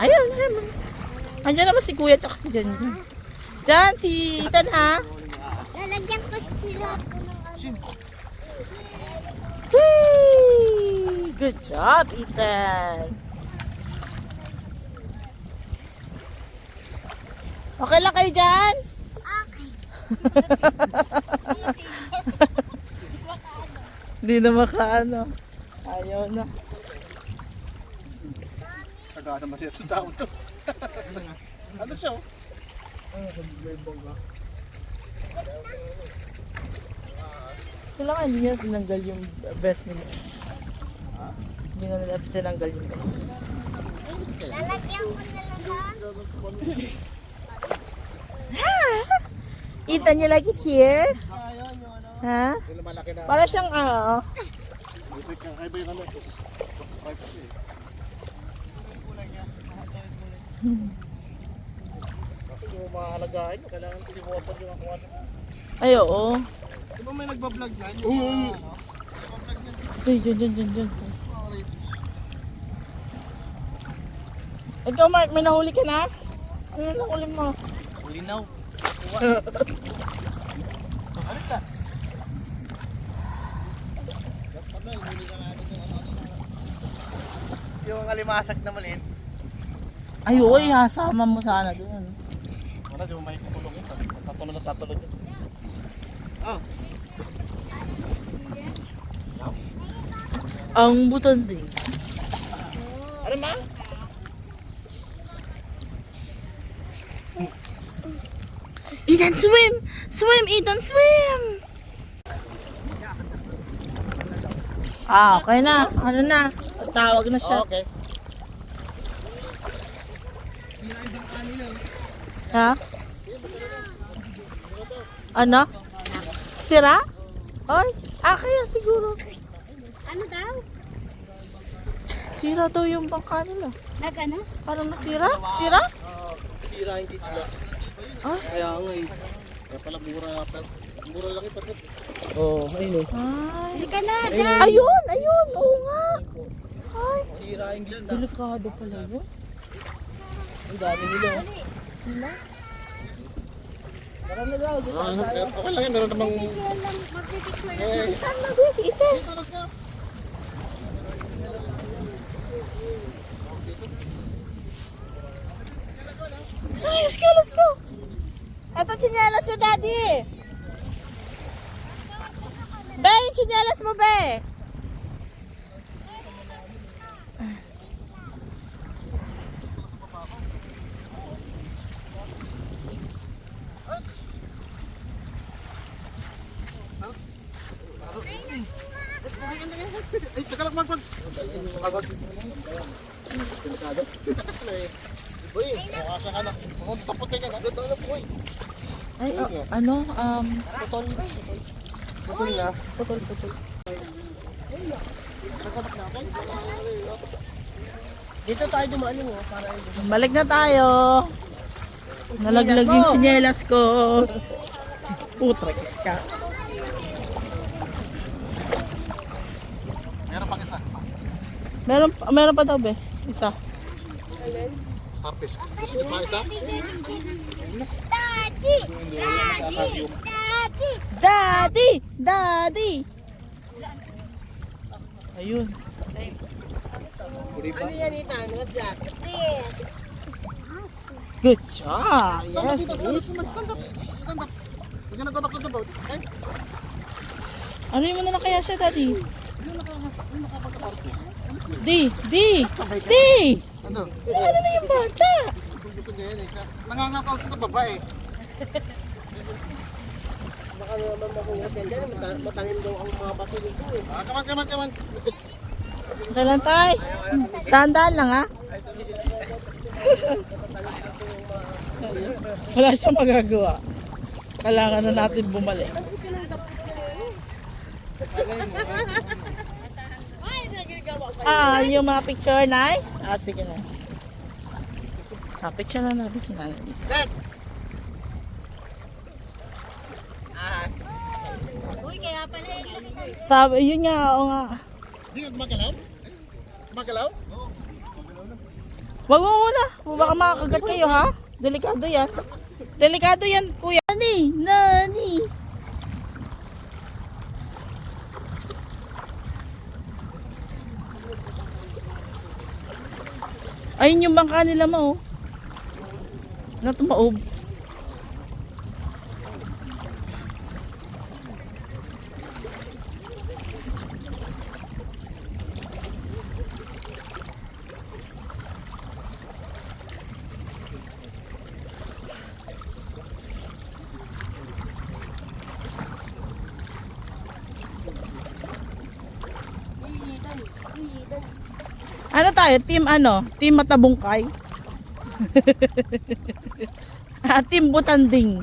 Ayun, ayun. Andiyan naman si Kuya tsaka si Jan Jan. Jan, si Ethan ha? Lalagyan ko sila po ng ano. Whee! Good job, Ethan. Okay lang kayo dyan? Okay. Hindi na makaano. Ayaw na. Taga naman siya sa tao to. ano siya? oh? Kailangan hindi niya tinanggal yung best nila. Hindi na nila tinanggal yung best nila. Lalagyan ko na lang. Ethan, you like it here? Ha? Na. Para siyang, ah, Ito yung kaiba yung ano. Subscribe kasi. Bakit yung nyo, kailangan kasi water yung ako ano. ay, oo. Di ba may nagbablog na? Yung mga ano? Ay, dyan, dyan, dyan, dyan. Ikaw, Mark, may nahuli ka na? Ano na nahuli mo? Linaw. Yung alimasag na malin. Ay, oo, ihasama mo sana doon. Wala, di ba may kukulong yun? Tatulog na tatulog yun. Ah, Ang buton din. ano ma? Ethan, swim! Swim, Ethan, swim! Ah, okay na. Ano na? Tawag na siya. Okay. Ha? Ano? Sira? Oy, ah, kaya siguro. Ano daw? Sira daw yung bangka nila. Nag ano? Parang nasira? Sira? Sira hindi sila. Ah? Kaya nga eh. Kaya pala mura. Mura lang ito. Oo, oh, ayun Ay. Hindi ka na, dyan. Ayun, ayun. Oo nga. Ay, Sira yung gland. delikado pala yun. Ang dami nila. Na daw. Okay lang meron namang... Saan na din si Ethan? dito let's go, let's go. Ito, chinelas yung daddy. Be, yung chinelas mo, be. Ay, teka lang, magpag... Magpag... Niya, ganda na. Ay, oh, ano, um, Putol. Putol na. putol, putol. Dito tayo dumaan mo, para Balik na tayo. Nalaglag yung chinelas ko. Putragis ka. Meron pang isa. Meron, meron pa daw, be. Isa. Starfish. Gusto niyo pa isa? Daddy! Daddy! Daddy! Daddy! Daddy! Ayun. Ano yan, Ethan? What's that? This. Good job. Yes, yes. Stand up. Stand up. We're gonna go back to the boat. Okay? Ano mo na kaya siya, Daddy? Di, di, di! Ano? Ano na yung bata? Kung gusto niya yan eh. Nangangakaw sa babae. Baka naman makuha dyan. Matanim daw ang mga bato nito eh. Ah, kaman, kaman, kaman. Kailan tayo? Tandaan lang, ha? Wala siyang magagawa. Kailangan na natin bumalik. Ah, yung mga picture, Nay? Ah, sige na. Ah, picture na natin si Nanay dito. Dad! Uy, kaya pala yung Sabi, yun nga, o nga. Di ka gumagalaw? Gumagalaw? Wag mo muna. Baka makakagat kayo ha. Delikado yan. Delikado yan, kuya. Ayun yung bangka nila mo. oh. Tayo? Team ano? Team Matabungkay? ah, team Butanding.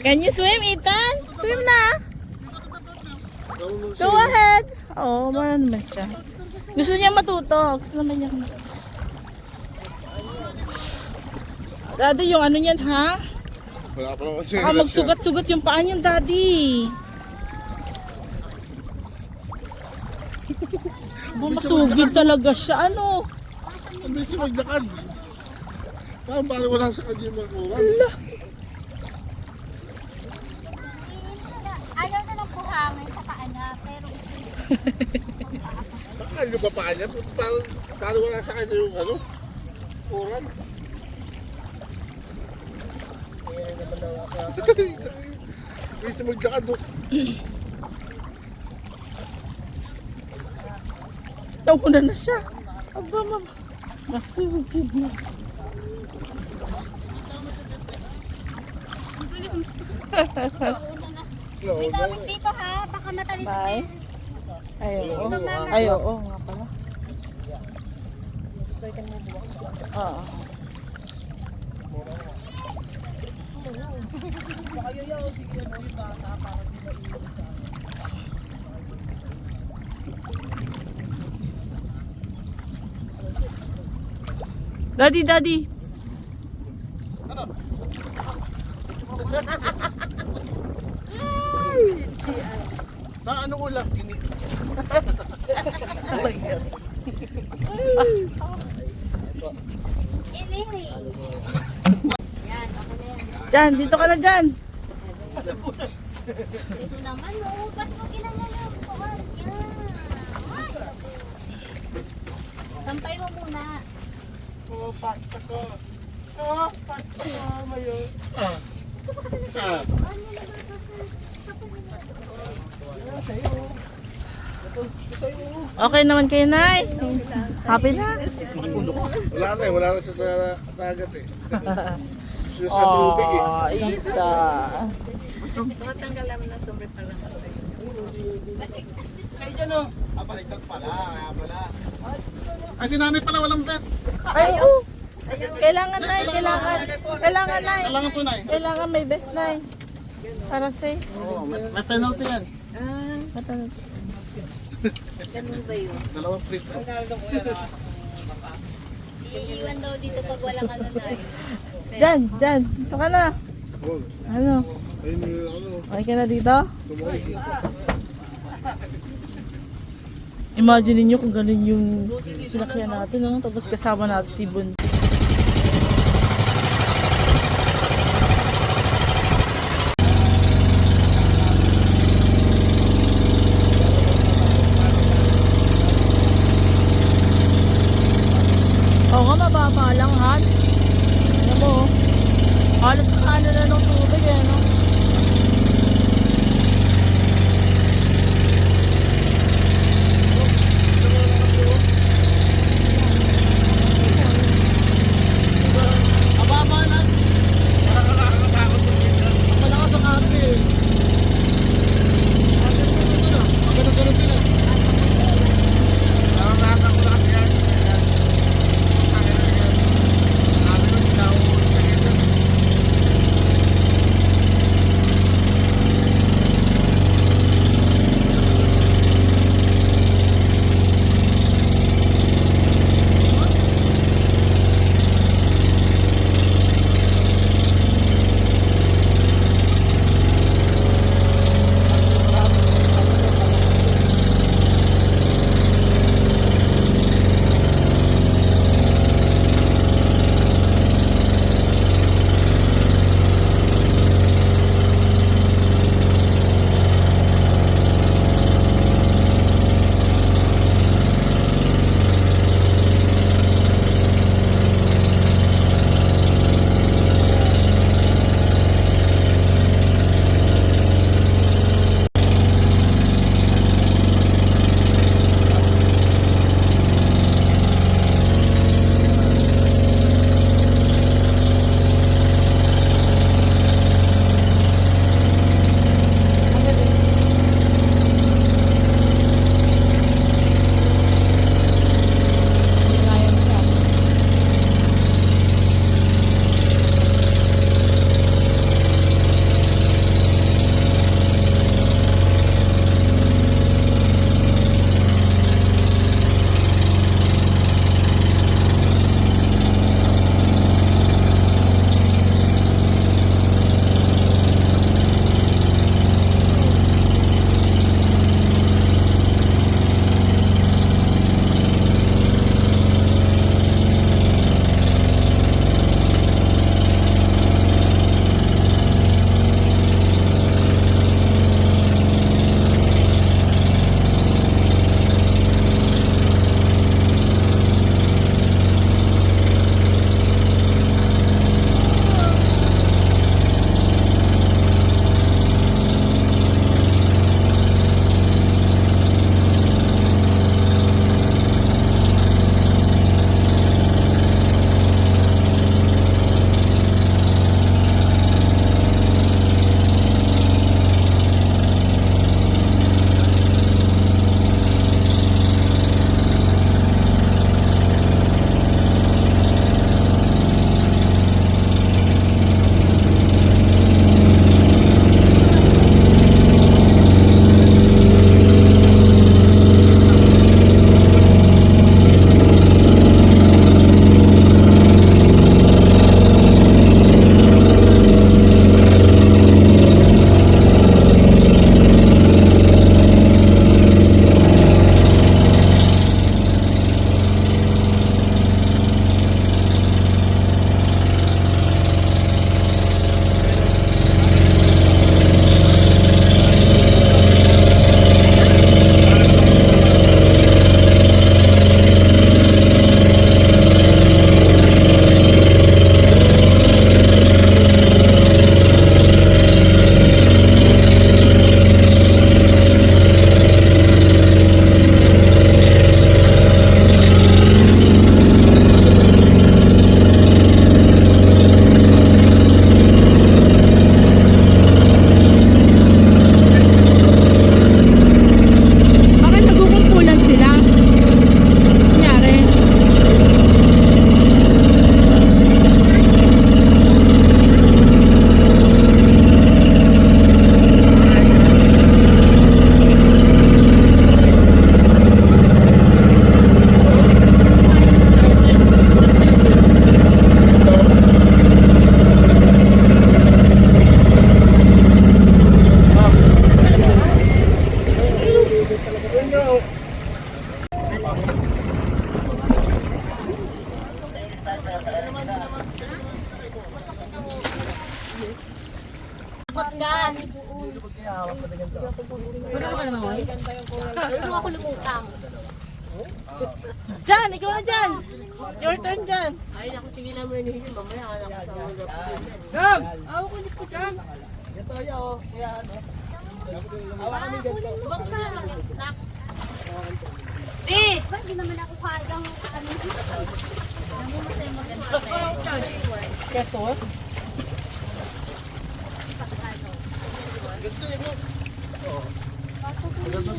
Can you swim, Ethan? Swim na. Go ahead. Oo, oh, man naman siya. Gusto niya matuto. Gusto naman niya. Daddy, yung ano niyan, ha? Wala pa naman Baka magsugat-sugat yung paa niyan, daddy. Ba, masugid talaga siya. Ano? Hindi siya maglakad. Parang parang wala sa kanya yung mga kuran. Ayaw na ng buhangin sa kaana, pero Bakal yung ba pa kanya? Parang, parang wala sa kanya yung ano? Kuran. Hindi siya maglakad. oh. Tawunan na siya. Aba, mama. Masugid na. May gamit dito ha, baka matalis Bye. Ayo. Ayo, oo nga pala. Oo. Daddy, daddy. Na ano ulam? Gini. Iniri. Yan, ako na yan. Diyan, dito ka na dyan. Ito naman, oh, ba't mo ginanyan yung buwan? Yan. Ay. Sampay mo muna. Oh, pasta ko. Oh, pasta ko. Mayo. Ah. Ah. Ano na ba ito. Okay naman kayo, Nay. Happy na? Wala na eh. Wala na sa dagat eh. Siya sa tubig eh. Oh, Ita. Kayo dyan oh. Ah, baliktad pala. Kaya pala. Ay, si nanay pala walang vest. Ay, oo. Kailangan, Nay. Kailangan. Kailangan, Nay. Kailangan po, nay. Kailangan may best, Nay. Para safe. Oo, may, may penalty yan. Matanong. Dalawang free throw. Iiwan daw dito pag walang ano na. Dyan, dyan. Dito ka na. Ano? Okay ka na dito? Imagine niyo kung ganun yung sinakyan natin, no? Tapos kasama natin si Bun. Jam! Ako ko ko jam. Ito, yaw. Kaya ano? Awa kami ganito. mo ko na. Di! Ba't di naman ako kaya ang ano? Masaya maganda eh. Kesor? Ganito yun, no?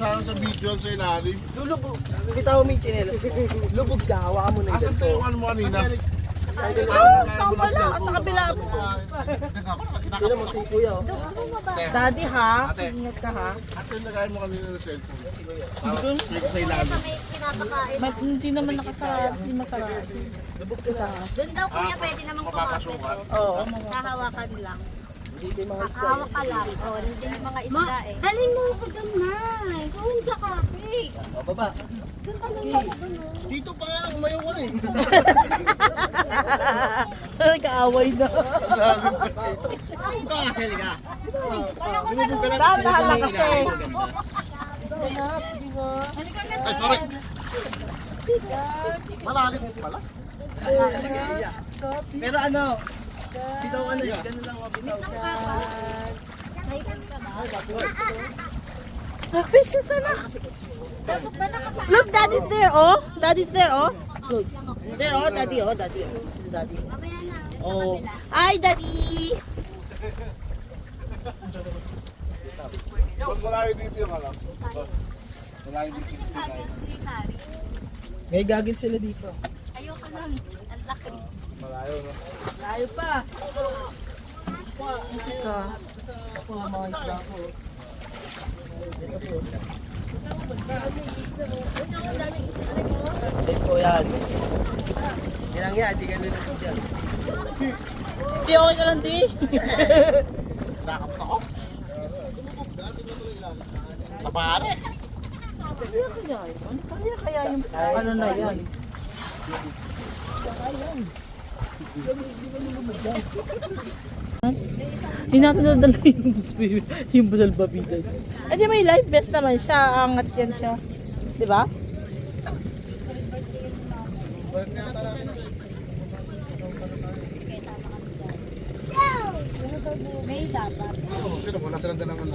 Sana sa video sa ilalim. Lulubog. Bitaw mo yung chinelas mo. Lubog ka, hawakan mo na Asan to yung ano mo kanina? Oh, saan pala? Sa kabila. Tignan mo si kuya, oh. Daddy ha? Ingat ka ha? Ate yung lagay mo kanina ng cellphone. Para click sa ilalim. May pinapakain. Ma- hindi naman nakasarado. Hindi masarado. Doon daw kuya pwede namang kumapit. Oo. Hahawakan lang. Hindi yung mga isda. Hawak ka lang. Oo, hindi yung mga isda eh. Dalhin mo ko doon na. Doon sa cafe. O, baba. Doon ka lang ako doon. Dito pa nga lang, umayaw ka na eh. Nagkaaway na. Na Dahan lang kasi. Ay, sorry. Malalim pala. Pero ano, bitaw ka na eh. Ganun lang mga bitaw. Fishes na. Nakapakain? Look, daddy's there, oh. Daddy's there, oh. Look. There, oh. Daddy, oh. Daddy, oh. This is daddy. Na. Oh. Hi, daddy. Malayo dito yung alam? Malayo Asan dito. yung Sari? May gagin sila dito. Ayoko nun. Ang laki. Malayo, no? Layo pa. Ka. Ako ang mga isda ko. Ito po yan. Yan lang yan, di ganun lang yan. Di, okay ka lang, di. Nakakapas ako. Tapare. Kaya kaya yun? Kaya kaya yung ano na yan? Hindi natin nadala yung, yung bulalbabida. Eh di may life vest naman siya, angat yan siya. Di ba? May dapat. Sino mo? Nasa naman.